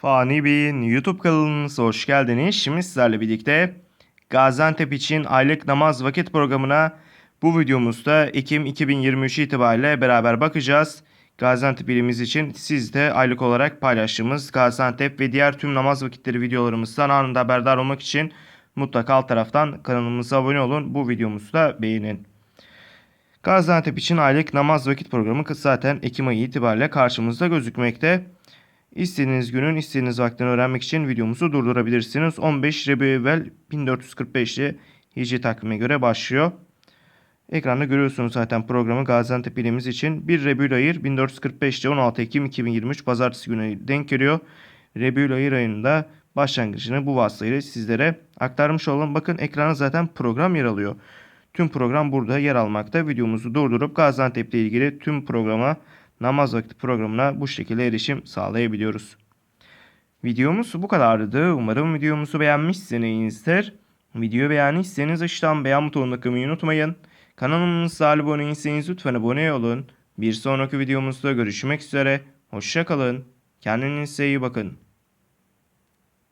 Fani Bey'in YouTube kanalınıza hoş geldiniz. Şimdi sizlerle birlikte Gaziantep için aylık namaz vakit programına bu videomuzda Ekim 2023 itibariyle beraber bakacağız. Gaziantep ilimiz için siz de aylık olarak paylaştığımız Gaziantep ve diğer tüm namaz vakitleri videolarımızdan anında haberdar olmak için mutlaka alt taraftan kanalımıza abone olun. Bu videomuzu da beğenin. Gaziantep için aylık namaz vakit programı zaten Ekim ayı itibariyle karşımızda gözükmekte. İstediğiniz günün istediğiniz vaktini öğrenmek için videomuzu durdurabilirsiniz. 15 Rebiyevvel 1445'li Hicri takvime göre başlıyor. Ekranda görüyorsunuz zaten programı Gaziantep ilimiz için. 1 Rebiyül 1445'te 16 Ekim 2023 Pazartesi günü denk geliyor. Rebiyül ayında başlangıcını bu vasıtayla sizlere aktarmış olalım. Bakın ekranda zaten program yer alıyor. Tüm program burada yer almakta. Videomuzu durdurup Gaziantep ile ilgili tüm programa namaz vakti programına bu şekilde erişim sağlayabiliyoruz. Videomuz bu kadardı. Umarım videomuzu beğenmişsinizdir. Videoyu beğendiyseniz aşağıdan beğen butonuna kılmayı unutmayın. Kanalımıza abone değilseniz lütfen abone olun. Bir sonraki videomuzda görüşmek üzere. Hoşçakalın. Kendinize iyi bakın.